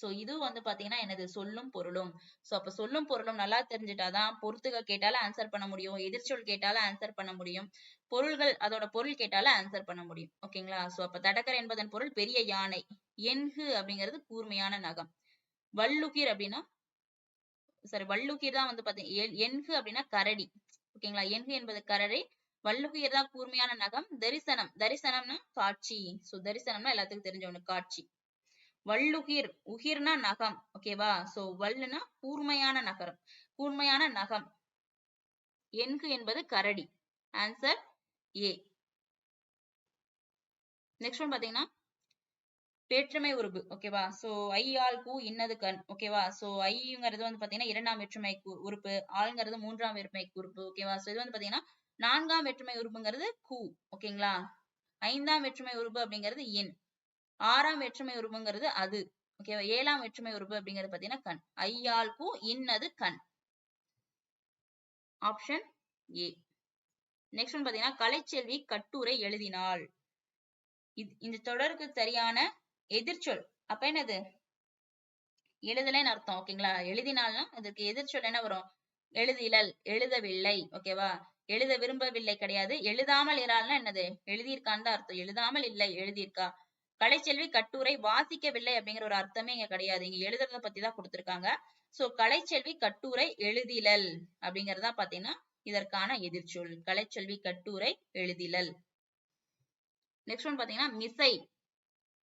சோ இது வந்து பாத்தீங்கன்னா எனது சொல்லும் பொருளும். சோ அப்ப சொல்லும் பொருளும் நல்லா தெரிஞ்சுட்டாதான் பொறுத்துக கேட்டாலும் ஆன்சர் பண்ண முடியும். எதிர்ச்சொல் கேட்டாலும் ஆன்சர் பண்ண முடியும். பொருள்கள் அதோட பொருள் கேட்டாலும் ஆன்சர் பண்ண முடியும். ஓகேங்களா சோ அப்ப தடக்கர் என்பதன் பொருள் பெரிய யானை. என்கு அப்படிங்கிறது கூர்மையான நகம். வல்லுகிர் அப்படின்னா சாரி வல்லுகிர் தான் வந்து பாத்தீங்க என்கு அப்படின்னா கரடி. ஓகேங்களா என்கு என்பது கரடி வள்ளுகிர் தான் கூர்மையான நகம்? தரிசனம். தரிசனம்னா காட்சி. சோ தரிசனம்னா எல்லாத்துக்கும் தெரிஞ்ச ஒண்ணு காட்சி. வள்ளுகிர். உகிர்னா நகம். ஓகேவா சோ வல்லுனா கூர்மையான நகரம். கூர்மையான நகம். என்கு என்பது கரடி. ஆன்சர் ஏ நெக்ஸ்ட் ஒன் பாத்தீங்கன்னா வேற்றுமை உருபு. ஓகேவா சோ ஐ ஆள் கூ இன்னது கண். ஓகேவா சோ ஐங்கிறது வந்து பாத்தீங்கன்னா இரண்டாம் வேற்றுமை உறுப்பு. ஆள்ங்கிறது மூன்றாம் வேற்றுமை உறுப்பு ஓகேவா சோ இது வந்து பாத்தீங்கன்னா நான்காம் வேற்றுமை உறுப்புங்கிறது கூ ஓகேங்களா? ஐந்தாம் வேற்றுமை உறுப்பு அப்படிங்கிறது என் ஆறாம் வேற்றுமை உருவங்கிறது அது ஓகேவா? ஏழாம் வேற்றுமை உருவு அப்படிங்கிறது பாத்தீங்கன்னா கண். ஐயால் கூ இன்னது கண். Option A. நெக்ஸ்ட் ஒன் பாத்தீங்கன்னா கலைச்செல்வி கட்டுரை எழுதினாள். இந்த தொடருக்கு சரியான எதிர்ச்சொல். அப்ப என்னது? எழுதலைன்னு அர்த்தம் ஓகேங்களா? எழுதினால்னா அதுக்கு எதிர்ச்சொல் என்ன வரும்? எழுதிலல் எழுதவில்லை ஓகேவா? எழுத விரும்பவில்லை கிடையாது. எழுதாமல் இறால்னா என்னது? எழுதியிருக்கான்னு தான் அர்த்தம். எழுதாமல் இல்லை எழுதியிருக்கா? கலைச்செல்வி கட்டுரை வாசிக்கவில்லை அப்படிங்கிற ஒரு அர்த்தமே இங்க கிடையாது. இங்க எழுதுறத பத்தி தான் கொடுத்திருக்காங்க. சோ கலைச்செல்வி கட்டுரை எழுதிலல் அப்படிங்கறதா பாத்தீங்கன்னா இதற்கான எதிர்ச்சொல். கலைச்செல்வி கட்டுரை எழுதிலல். நெக்ஸ்ட் ஒன் பாத்தீங்கன்னா மிசை.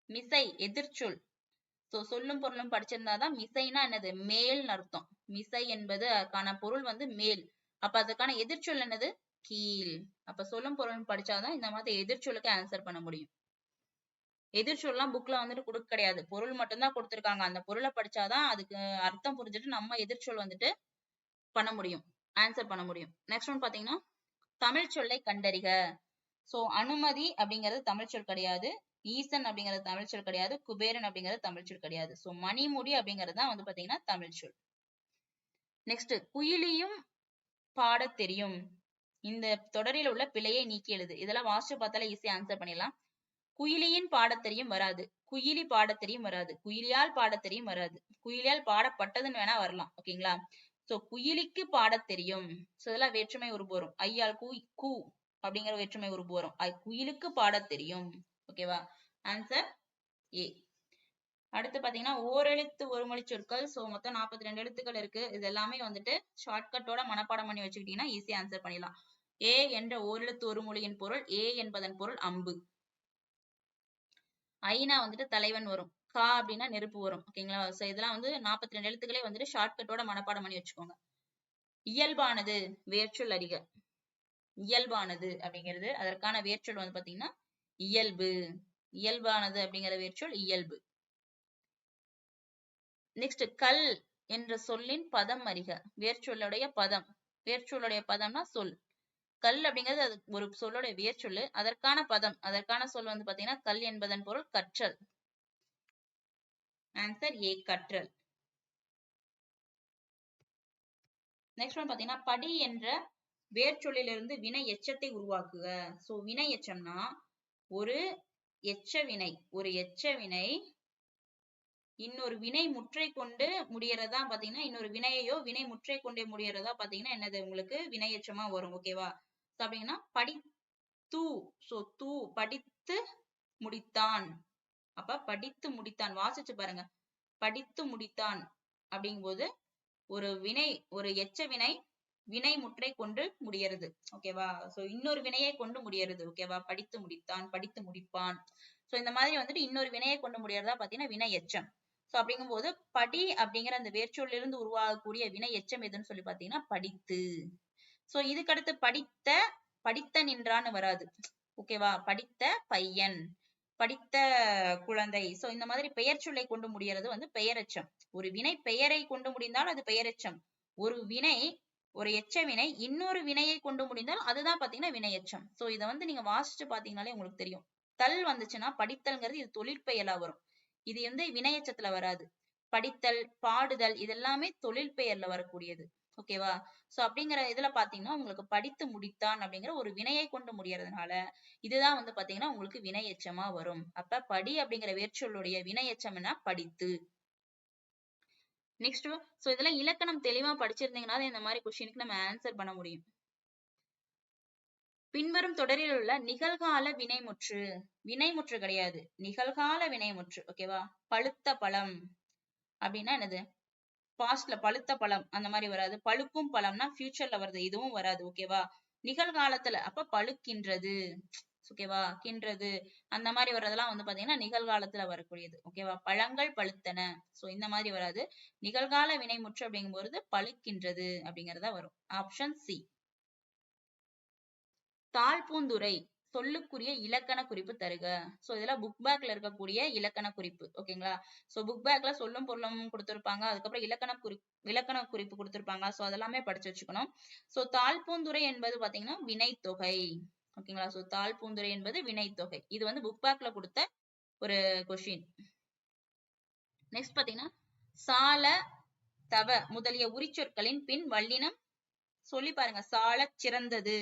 மிசை எதிர்ச்சொல். சோ சொல்லும் பொருளும் படிச்சிருந்தாதான் மிசைனா என்னது? மேல் அர்த்தம். மிசை என்பது அதுக்கான பொருள் வந்து மேல். அப்ப அதுக்கான எதிர்ச்சொல் என்னது? கீழ். அப்ப சொல்லும் பொருளும் படிச்சாதான் இந்த மாதிரி எதிர்ச்சொல்லுக்கு ஆன்சர் பண்ண முடியும். எதிர்ச்சொல்லாம் புக்ல வந்துட்டு கொடுக்க கிடையாது. பொருள் மட்டும்தான் கொடுத்திருக்காங்க. அந்த பொருளை படிச்சாதான் அதுக்கு அர்த்தம் புரிஞ்சுட்டு நம்ம எதிர்ச்சொல் வந்துட்டு பண்ண முடியும். ஆன்சர் பண்ண முடியும். நெக்ஸ்ட் ஒன் பாத்தீங்கன்னா தமிழ் சொல்லை கண்டறிக. சோ அனுமதி அப்படிங்கிறது தமிழ் சொல் கிடையாது. ஈசன் அப்படிங்கிறது தமிழ் சொல் கிடையாது. குபேரன் அப்படிங்கிறது தமிழ் சொல் கிடையாது. சோ மணிமுடி அப்படிங்கிறது தான் வந்து பாத்தீங்கன்னா தமிழ் சொல். நெக்ஸ்ட் குயிலியும் பாடத் தெரியும். இந்த தொடரில் உள்ள பிழையை நீக்கி எழுது. இதெல்லாம் வாசிச்சு பார்த்தாலே ஈஸியா ஆன்சர் பண்ணிடலாம். குயிலியின் பாடத் தெரியும் வராது. குயிலி பாடத் தெரியும் வராது. குயிலியால் பாடத் தெரியும் வராது. குயிலியால் பாடப்பட்டதுன்னு வேணா வரலாம். ஓகேங்களா சோ குயிலிக்கு பாடத் தெரியும். சோ இதெல்லாம் வேற்றுமை உருபு வரும். ஐயால் கூ கூ அப்படிங்கிற வேற்றுமை உருபு வரும். குயிலுக்கு பாடத் தெரியும். ஓகேவா ஆன்சர் ஏ அடுத்து பாத்தீங்கன்னா ஓரெழுத்து ஒரு மொழி சொற்கள். சோ மொத்தம் 42 ரெண்டு எழுத்துக்கள் இருக்கு. இது எல்லாமே வந்துட்டு ஷார்ட்கட்டோட மனப்பாடம் பண்ணி வச்சுக்கிட்டீங்கன்னா ஈஸியா ஆன்சர் பண்ணிடலாம். ஏ என்ற ஓரெழுத்து ஒரு மொழியின் பொருள். ஏ என்பதன் பொருள் அம்பு. ஐனா வந்துட்டு தலைவன் வரும். கா அப்படின்னா நெருப்பு வரும். ஓகேங்களா சோ இதெல்லாம் வந்து 42 ரெண்டு எழுத்துக்களே வந்துட்டு ஷார்ட்கட்டோட மனப்பாடம் பண்ணி வச்சுக்கோங்க. இயல்பானது வேர்ச்சொல் அறிக. இயல்பானது அப்படிங்கிறது அதற்கான வேர்ச்சொல் வந்து பாத்தீங்கன்னா இயல்பு. இயல்பானது அப்படிங்கிற வேர்ச்சொல் இயல்பு. நெக்ஸ்ட் கல் என்ற சொல்லின் பதம் அறிக. வேர்ச்சொல்லுடைய பதம். வேர்ச்சொல்லுடைய பதம்னா சொல். கல் அப்படிங்கிறது அது ஒரு சொல்லுடைய வேர்ச்சொல்லு. அதற்கான பதம். அதற்கான சொல் வந்து பாத்தீங்கன்னா கல் என்பதன் பொருள் கற்றல். ஆன்சர் ஏ கற்றல். நெக்ஸ்ட் ஒன் பாத்தீங்கன்னா படி என்ற வேர்ச்சொல்லிலிருந்து வினை எச்சத்தை உருவாக்குக. சோ வினை எச்சம்னா ஒரு எச்ச வினை. ஒரு எச்ச வினை இன்னொரு வினை முற்றை கொண்டு முடியறதா பாத்தீங்கன்னா இன்னொரு வினையையோ வினை முற்றை கொண்டே முடியறதா பாத்தீங்கன்னா என்னது உங்களுக்கு வினையச்சமா வரும் ஓகேவா அப்படின்னா படித்து சோ தூ படித்து முடித்தான். அப்ப படித்து முடித்தான். வாசிச்சு பாருங்க. படித்து முடித்தான் அப்படிங்கும்போது ஒரு வினை ஒரு எச்ச வினை வினை முற்றை கொண்டு முடியறது ஓகேவா சோ இன்னொரு வினையை கொண்டு முடியறது ஓகேவா படித்து முடித்தான் படித்து முடிப்பான். சோ இந்த மாதிரி வந்துட்டு இன்னொரு வினையை கொண்டு முடியறதா பாத்தீங்கன்னா வினை எச்சம் சோ அப்படிங்கும்போது படி அப்படிங்கிற அந்த வேர்ச்சொல்லிருந்து உருவாகக்கூடிய வினை எச்சம் எதுன்னு சொல்லி பாத்தீங்கன்னா படித்து. சோ இதுக்கடுத்து படித்த படித்த நின்றான்னு வராது. ஓகேவா படித்த பையன் படித்த குழந்தை. சோ இந்த மாதிரி பெயர் சொல்லை கொண்டு முடியறது வந்து பெயரெச்சம் ஒரு வினை பெயரை கொண்டு முடிந்தால் அது பெயரெச்சம் ஒரு வினை ஒரு எச்ச வினை இன்னொரு வினையை கொண்டு முடிந்தால் அதுதான் பாத்தீங்கன்னா வினையச்சம் சோ இதை வந்து நீங்க வாசிச்சு பாத்தீங்கன்னாலே உங்களுக்கு தெரியும். தல் வந்துச்சுன்னா படித்தல்ங்கிறது இது தொழிற்பெயலா வரும். இது வந்து வினையச்சத்துல வராது. படித்தல் பாடுதல் இதெல்லாமே தொழில் பெயர்ல வரக்கூடியது. ஓகேவா சோ அப்படிங்கிற இதுல பாத்தீங்கன்னா உங்களுக்கு படித்து முடித்தான் அப்படிங்கிற ஒரு வினையை கொண்டு முடியறதுனால இதுதான் வந்து பாத்தீங்கன்னா உங்களுக்கு வினை எச்சமா வரும். அப்ப படி அப்படிங்கிற வேர்ச்சொல்லுடைய வினை எச்சம்னா படித்து. நெக்ஸ்ட் சோ இதெல்லாம் இலக்கணம் தெளிவா படிச்சிருந்தீங்கன்னா இந்த மாதிரி கொஸ்டினுக்கு நம்ம ஆன்சர் பண்ண முடியும். பின்வரும் தொடரில் உள்ள நிகழ்கால வினைமுற்று வினைமுற்று கிடையாது. நிகழ்கால வினைமுற்று ஓகேவா பழுத்த பழம். அப்படின்னா என்னது? பாஸ்ட்ல பழுத்த பழம் அந்த மாதிரி வராது. பழுக்கும் பழம்னா ஃபியூச்சர்ல வருது இதுவும் வராது ஓகேவா நிகழ்காலத்துல அப்ப பழுக்கின்றது ஓகேவா கின்றது அந்த மாதிரி வர்றதெல்லாம் வந்து பாத்தீங்கன்னா நிகழ்காலத்துல வரக்கூடியது ஓகேவா பழங்கள் பழுத்தன சோ இந்த மாதிரி வராது. நிகழ்கால வினைமுற்று அப்படிங்கும்போது பழுக்கின்றது அப்படிங்கறதா வரும். ஆப்ஷன் சி தாழ்பூந்துரை சொல்லுக்குரிய இலக்கண குறிப்பு தருக. சோ இதெல்லாம் புக் பேக்ல இருக்கக்கூடிய இலக்கண குறிப்பு ஓகேங்களா சோ புக் பேக்ல சொல்லும் பொருளும் கொடுத்திருப்பாங்க. அதுக்கப்புறம் இலக்கண குறி இலக்கண குறிப்பு கொடுத்திருப்பாங்க. சோ அதெல்லாமே படிச்சு வச்சுக்கணும். சோ தாழ்பூந்துரை என்பது பாத்தீங்கன்னா வினைத்தொகை ஓகேங்களா சோ தாழ்பூந்துரை என்பது வினைத்தொகை. இது வந்து புக் பேக்ல கொடுத்த ஒரு கொஷின் நெக்ஸ்ட் பாத்தீங்கன்னா சால தவ முதலிய உரிச்சொற்களின் பின் வல்லினம். சொல்லி பாருங்க சால சிறந்தது.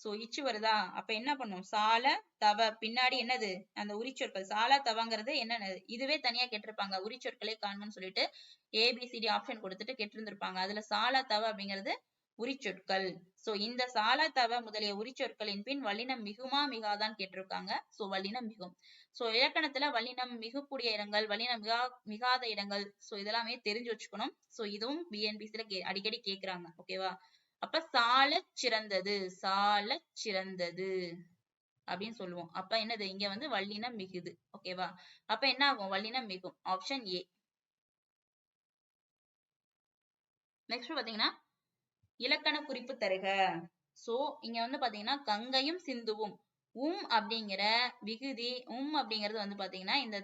சோ இச்சு வருதா? அப்ப என்ன பண்ணும்? சால தவ பின்னாடி என்னது? அந்த உரிச்சொற்கள். சால தவங்கிறது என்னென்ன? இதுவே தனியா கேட்டிருப்பாங்க. உரிச்சொற்களை காண்கன்னு சொல்லிட்டு ஏபிசிடி ஆப்ஷன் கொடுத்துட்டு கேட்டிருந்திருப்பாங்க. அதுல சால தவ அப்படிங்கிறது உரிச்சொற்கள். சோ இந்த சால தவ முதலிய உரிச்சொற்களின் பின் வல்லினம் மிகுமா மிகாதான் கேட்டிருக்காங்க. சோ வல்லினம் மிகும். சோ இலக்கணத்துல வல்லினம் மிகக்கூடிய இடங்கள் வல்லினம் மிகா மிகாத இடங்கள். சோ இதெல்லாமே தெரிஞ்சு வச்சுக்கணும். சோ இதுவும் பிஎன்பிசில கே அடிக்கடி கேக்குறாங்க ஓகேவா அப்ப சாலச் சிறந்தது சாலச் சிறந்தது அப்படின்னு சொல்லுவோம். அப்ப என்னது? இங்க வந்து வல்லினம் மிகுது. ஓகேவா அப்ப என்ன ஆகும் வல்லினம் மிகும். ஆப்ஷன் ஏ நெக்ஸ்ட் பாத்தீங்கன்னா இலக்கண குறிப்பு தருக. சோ இங்க வந்து பாத்தீங்கன்னா கங்கையும் சிந்துவும். உம் அப்படிங்கிற விகுதி உம் அப்படிங்கிறது வந்து பாத்தீங்கன்னா இந்த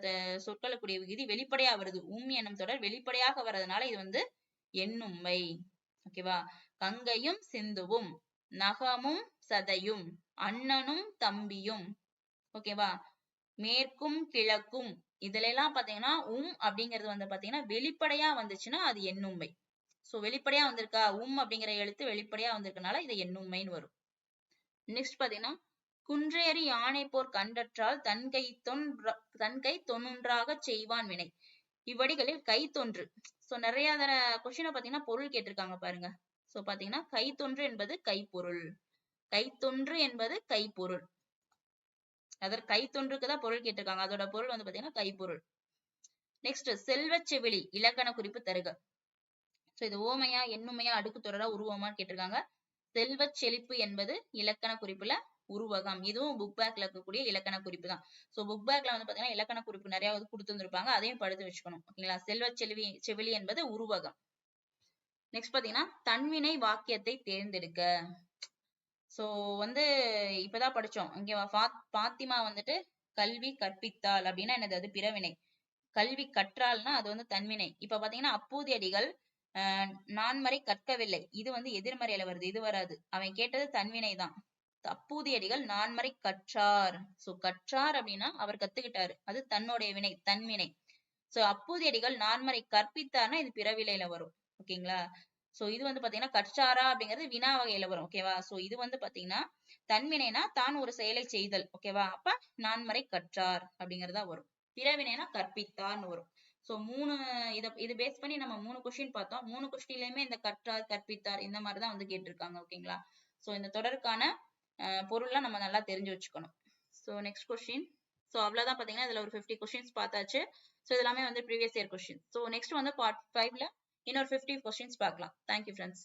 சொற்களுக்குரிய விகுதி வெளிப்படையா வருது. உம் என்னும் தொடர் வெளிப்படையாக வர்றதுனால இது வந்து எண்ணும்மை. ஓகேவா கங்கையும் சிந்துவும் நகமும் சதையும் அண்ணனும் தம்பியும். ஓகேவா மேற்கும் கிழக்கும். இதுல எல்லாம் பாத்தீங்கன்னா உம் அப்படிங்கிறது வந்து பாத்தீங்கன்னா வெளிப்படையா வந்துச்சுன்னா அது எண்ணுமை சோ வெளிப்படையா வந்திருக்கா? உம் அப்படிங்கிற எழுத்து வெளிப்படையா வந்திருக்கனால இது எண்ணுமைன்னு வரும். நெக்ஸ்ட் பாத்தீங்கன்னா குன்றேறி யானை போர் கண்டற்றால் தன் கை தொன்ற தன் கை தொன்னொன்றாக செய்வான் வினை. இவ்வடிகளில் கை தொன்று. சோ நிறைய தர கொஸ்டினை பாத்தீங்கன்னா பொருள் கேட்டிருக்காங்க பாருங்க. சோ பாத்தீங்கன்னா கைத்தொன்று என்பது கைப்பொருள். கைத்தொன்று என்பது கைப்பொருள். அதற்கு கைத்தொன்றுக்கு தான் பொருள் கேட்டிருக்காங்க. அதோட பொருள் வந்து பாத்தீங்கன்னா கைப்பொருள். நெக்ஸ்ட் செல்வச் செவிலி இலக்கண குறிப்பு தருக. சோ இது ஓமையா எண்ணுமையா அடுக்கு தொடரா உருவமா கேட்டிருக்காங்க. செல்வச் செழிப்பு என்பது இலக்கண குறிப்புல உருவகம். இதுவும் புக் பேக்ல இருக்கக்கூடிய இலக்கண குறிப்பு தான். சோ புக் பேக்ல வந்து பாத்தீங்கன்னா இலக்கண குறிப்பு நிறைய வந்து கொடுத்துருந்துருப்பாங்க. அதையும் படித்து வச்சுக்கணும். ஓகேங்களா? செல்வச் செல்வி செவிலி என்பது உருவகம். நெக்ஸ்ட் பாத்தீங்கன்னா தன்வினை வாக்கியத்தை தேர்ந்தெடுக்க. சோ வந்து இப்பதான் படிச்சோம். இங்க பாத்திமா வந்துட்டு கல்வி கற்பித்தாள் அப்படின்னா என்னது? அது பிறவினை. கல்வி கற்றால்னா அது வந்து தன்வினை. இப்ப பாத்தீங்கன்னா அப்பூதி அடிகள் ஆஹ் நான்மறை கற்கவில்லை. இது வந்து எதிர்மறையில வருது. இது வராது. அவன் கேட்டது தன்வினை தான். அப்பூதியடிகள் நான்மறை கற்றார். சோ கற்றார் அப்படின்னா அவர் கத்துக்கிட்டாரு. அது தன்னுடைய வினை தன்வினை. சோ அப்பூதி அடிகள் நான்மறை கற்பித்தார்னா இது பிறவிலையில வரும். ஓகேங்களா? சோ இது வந்து பாத்தீங்கன்னா கற்றாரா அப்படிங்கிறது வினா வகையில வரும் ஓகேவா சோ இது வந்து பாத்தீங்கன்னா தன்வினைனா தான் ஒரு செயலை செய்தல் ஓகேவா அப்ப நான்மறை கற்றார் அப்படிங்கறதா வரும். பிறவினைனா கற்பித்தார்னு வரும். சோ மூணு இத இது பேஸ் பண்ணி நம்ம மூணு கொஸ்டின் பார்த்தோம். மூணு கொஸ்டின்லயுமே இந்த கற்றார் கற்பித்தார் இந்த மாதிரி தான் வந்து கேட்டிருக்காங்க ஓகேங்களா? சோ இந்த தொடருக்கான அஹ், பொருள்லாம் நம்ம நல்லா தெரிஞ்சு வச்சுக்கணும். சோ நெக்ஸ்ட் கொஸ்டின் சோ அவ்வளவுதான் பாத்தீங்கன்னா இதுல ஒரு 50 கொஸ்டின்ஸ் பார்த்தாச்சு. சோ இது எல்லாமே வந்து previous year question so next வந்து பார்ட் ஃபைவ்ல இன்னொரு 50 கொஸ்டின்ஸ் பார்க்கலாம் தேங்க்யூ ஃப்ரெண்ட்ஸ்